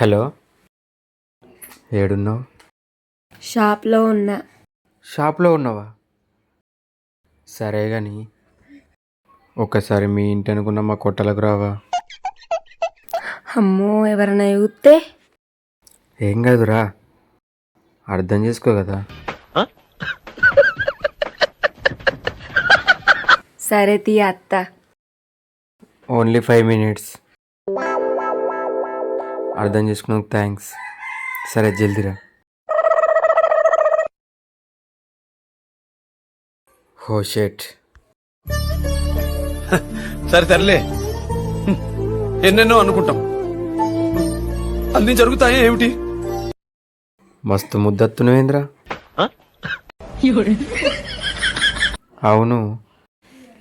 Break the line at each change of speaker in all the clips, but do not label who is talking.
Hello ఏడున్నావు?
షాప్లో ఉన్నా.
షాప్లో ఉన్నావా? సరే కానీ ఒక్కసారి మీ ఇంటి అనుకున్న మా కొట్టలకు రావా.
అమ్మో ఎవరైనా చూస్తే?
ఏం కాదురా అర్థం చేసుకో కదా.
సరే తీ అత్త.
Only five minutes. అర్థం చేసుకున్నందుకు థ్యాంక్స్. సరే జల్దిరా హో షెట్.
సరే సర్లే. ఎన్నెన్నో అనుకుంటాం. అన్ని జరుగుతాయా ఏమిటి?
మస్తు ముద్దత్తునువేంద్రా అవును.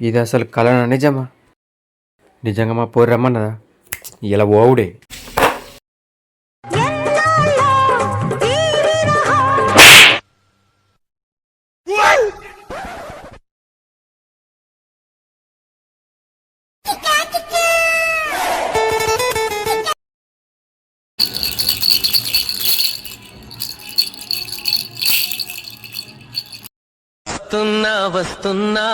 ఇది అసలు కలనా నిజమా? నిజంగా మా పోరు రమ్మన్నదా? ఇలా ఓవుడే.
వస్తున్నా వస్తున్నా.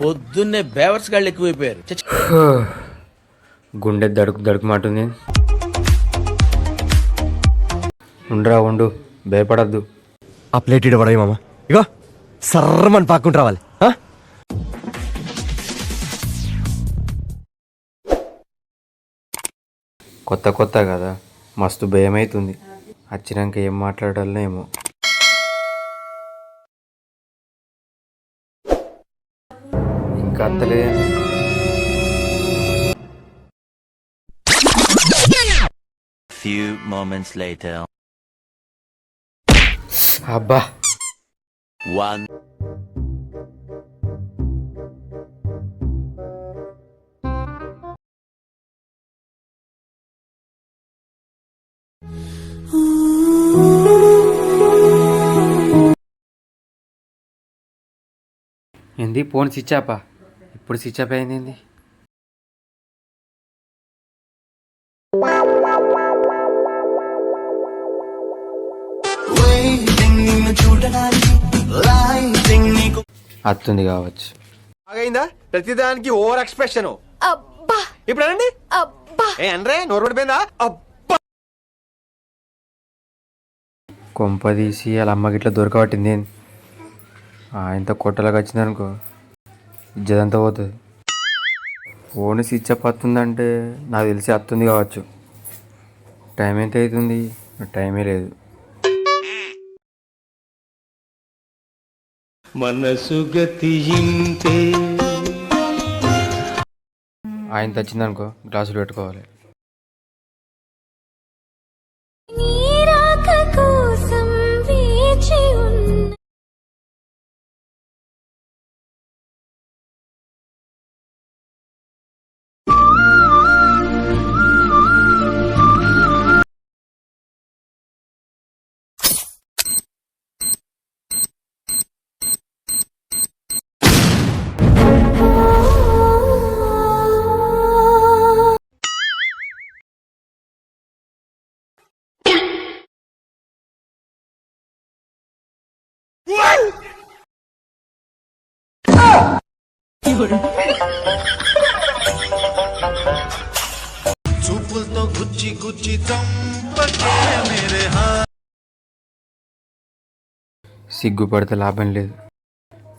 పొద్దున్నే బేవర్స్ గాళ్ళు ఎక్కువైపోయారు.
గుండె దడుకు దడుకుమాటుంది ఉండురా ఉండు. భయపడద్దు.
ఆ ప్లేట్ ఇడ పడవి మామ. ఇగో సర్రమని పాక్కుంటూ రావాలి?
కొత్త కొత్త కదా. మస్తు భయం అవుతుంది వచ్చినాక ఏం మాట్లాడాలో అత్తలేదు
Few moments later.
అబ్బా
One.
ఏంది ఫోన్ స్విచ్ ఆపా ఇప్పుడు స్విచ్ ఆప్ అయింది అత్తుంది కావచ్చు.
బాగైందా ప్రతిదానికి ఓవర్ ఎక్స్ప్రెషన్.
అబ్బా!
ఇప్పుడు అనండి.
అబ్బా!
ఏ అనరే నోరు పడిపోయిందా? అబ్బా!
కొంప తీసి వాళ్ళ అమ్మకి ఇట్లా దొరకబట్టింది ఆయనతో కొట్టలకు వచ్చిందనుకో. ఇజ్జదంతా పోతుంది. ఫోన్ స్విచ్ అప్ వస్తుందంటే నాకు తెలిసి వస్తుంది కావచ్చు. టైం ఎంత అవుతుంది? టైమే లేదు.
మనసు గతి
ఆయన వచ్చిందనుకో గ్లాసులు పెట్టుకోవాలి.
చూపులతో గుచ్చి గుచ్చి
సిగ్గుపడితే లాభం లేదు.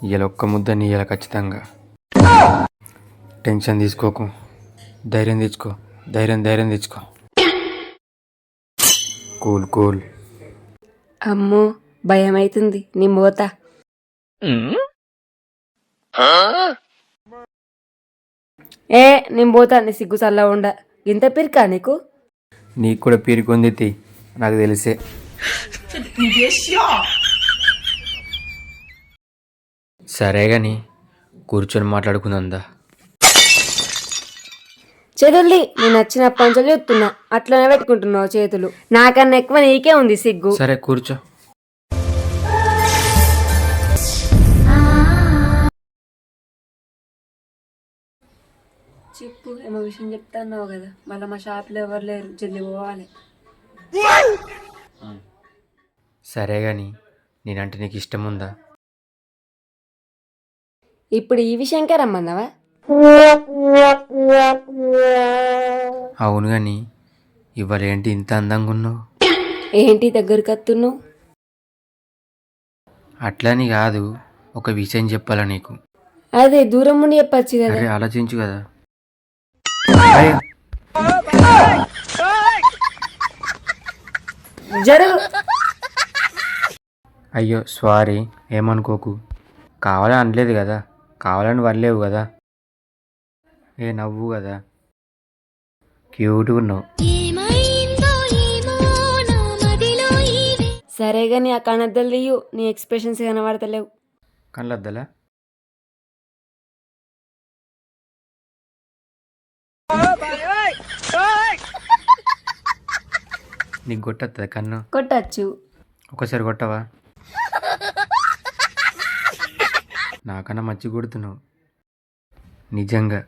ఇవాళ ఒక్క ముద్ద నీ ఇలా ఖచ్చితంగా. టెన్షన్ తీసుకోకు. ధైర్యం తెచ్చుకో. ధైర్యం ధైర్యం తెచ్చుకో. Cool cool.
అమ్మో భయం అవుతుంది నీ మోత. ఏ నేను పోతా నీ సిగ్గు చల్ల ఉండ. ఇంత పిరికా నీకు?
నీకు కూడా పీరుకుంది తీ నాకు తెలిసే. సరే కానీ కూర్చొని మాట్లాడుకుందా
చేతుల్ని నేను నచ్చినప్పటి నుంచి చెప్తున్నా అట్లనే పెట్టుకుంటున్నావు చేతులు. నాకన్నా ఎక్కువ నీకే ఉంది సిగ్గు.
సరే కూర్చో.
చెప్పు ఏమో విషయం చెప్తా అన్నావు కదా. మళ్ళీ మా షాప్లో ఎవరు లేరు జల్ది పోవాలి.
సరే గాని నేనంటే నీకు ఇష్టం ఉందా?
ఇప్పుడు ఈ విషయంకే రమ్మన్నావా?
అవును గాని ఇవాళ ఏంటి ఇంత అందంగా ఉన్నావు?
ఏంటి దగ్గరికి వస్తున్నావు?
అట్లని కాదు ఒక విషయం చెప్పాలా నీకు?
అదే దూరం ఉండి చెప్పచ్చు కదా.
అరే ఆలోచించు కదా.
జరుగు.
అయ్యో సారీ ఏమనుకోకు. కావాలని అనలేదు కదా కావాలని వరలేవు కదా. ఏ నవ్వు కదా. క్యూట్గా ఉన్నావు.
సరే కానీ ఆ కణద్దలు తీయు నీ ఎక్స్ప్రెషన్స్ కనబడతలేవు.
కళ్ళద్దలా? నీకు కొట్టద్దా కన్ను?
కొట్టచ్చు.
ఒకసారి కొట్టవా? నాకన్నా మంచి కొడుతున్నావు నిజంగా.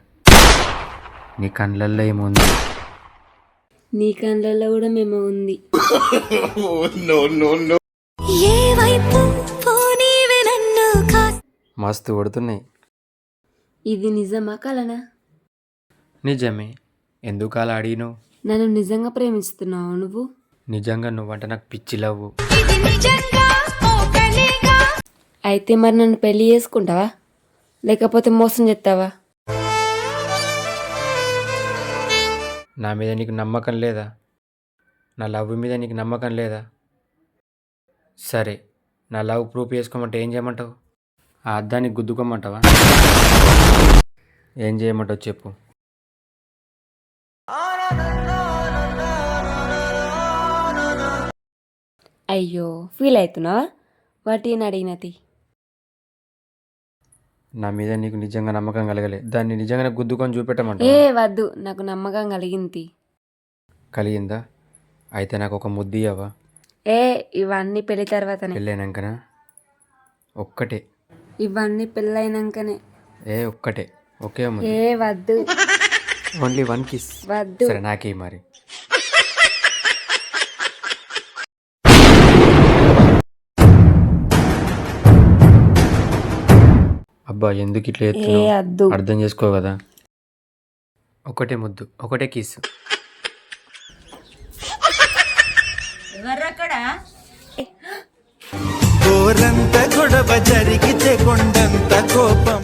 నీ కళ్ళల్లో ఏముంది
నీ కళ్ళల్లో కూడా మేము ఉంది.
ఏ వైపు పోనీవే నన్ను కాస్
మస్తు కొడుతున్నాయి.
ఇది నిజమా కలనా?
నిజమే. ఎందుకు అలా అడిగినావు
నన్ను నిజంగా ప్రేమిస్తున్నావు నువ్వు?
నిజంగా నువ్వంటే నాకు పిచ్చి లవ్వు.
ఇది నిజంగా ఓ కలేగా
అయితే మరి నన్ను పెళ్ళి చేసుకుంటావా? లేకపోతే మోసం చేస్తావా?
నా మీద నీకు నమ్మకం లేదా? నా లవ్ మీద నీకు నమ్మకం లేదా? సరే నా లవ్ ప్రూఫ్ చేసుకోమంటే ఏం చేయమంటావు? ఆ అద్దాన్ని గుద్దుకోమంటావా? ఏం చేయమంటావు చెప్పు.
అయ్యో ఫీల్ అవుతున్నావా? వాటి అడిగినది
నా మీద నీకు నిజంగా నమ్మకం కలగలే. దాన్ని నిజంగా గుద్దుకొని
ఏ
చూపెట్టమంటావా
వద్దు. నాకు నమ్మకం కలిగింది.
కలిగిందా? అయితే నాకు ఒక ముద్దు ఇవ్వవా
ఏ ఇవన్నీ పెళ్ళి తర్వాతనే.
పెళ్ళైనాకనా? ఒక్కటే.
ఇవన్నీ పెళ్ళైనాకనే.
ఏ ఒక్కటే. ఒకే ముద్దు.
ఏ వద్దు.
ఓన్లీ వన్ కిస్
వద్దు.
సరే నాకే మరి. అబ్బా ఎందుకు ఇట్లా ఎత్తున్నావు అర్థం చేసుకో కదా. ఒకటే ముద్దు ఒకటే కిస్
కోరంత గొడవ జరిగితే కొండంత కోపం.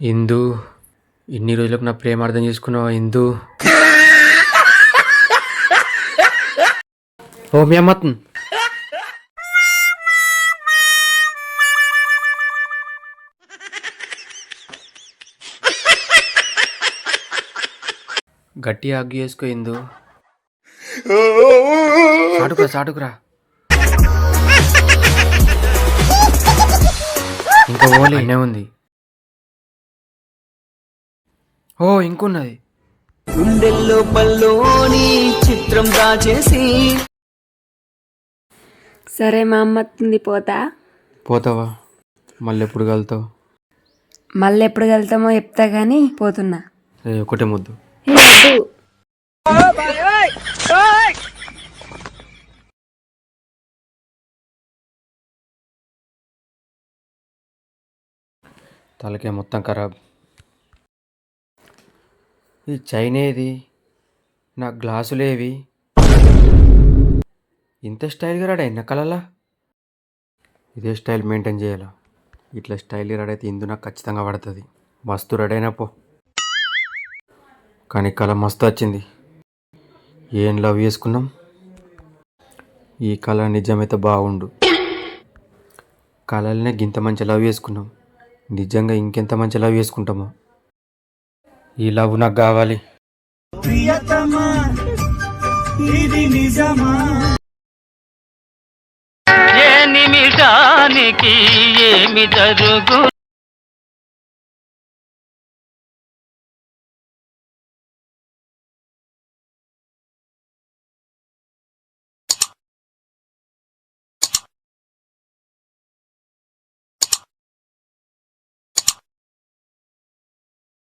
ఇందు ఇన్ని రోజులకు నా ప్రేమ అర్థం చేసుకున్నావా ఇందు? ఓ మీ అమ్మత్న్ గట్టి ఆగ్గు చేసుకో ఇందు. సాటుకురా సాటుకురా. ఇంకా ఓలే ఉంది. ఓ ఇంకున్నది.
గుండెల్లో పల్లోని చిత్రం దాచేసి
సరే మా అమ్మ వస్తుంది పోతా?
పోతావా? మళ్ళీ ఎప్పుడు కలుతావు?
మళ్ళీ ఎప్పుడు వెళ్తామో చెప్తా కానీ పోతున్నా.
ఏ, ఒకటే ముద్దు.
ఏ, వద్దు.
తలకే మొత్తం ఖరాబ్. ఈ చైన్ ఏది నా గ్లాసులేవి ఇంత స్టైల్గా రాడా ఎన్న కళలా? ఇదే స్టైల్ మెయింటైన్ చేయాలా? ఇట్లా స్టైల్గా రాడైతే ఇందు నాకు ఖచ్చితంగా పడుతుంది. మస్తు రెడైనా పో. కానీ కళ మస్తు వచ్చింది. ఏం లవ్ చేసుకున్నాం? ఈ కళ నిజమైతే బాగుండు. కళలనే గింత మంచి లవ్ చేసుకున్నాం. నిజంగా ఇంకెంత మంచి లవ్ చేసుకుంటామో? ఈ లవ్ నాకు కావాలి.
ప్రియతమా ఇది నిజమా?
ఏ నిమిషానికి ఏమి జరుగు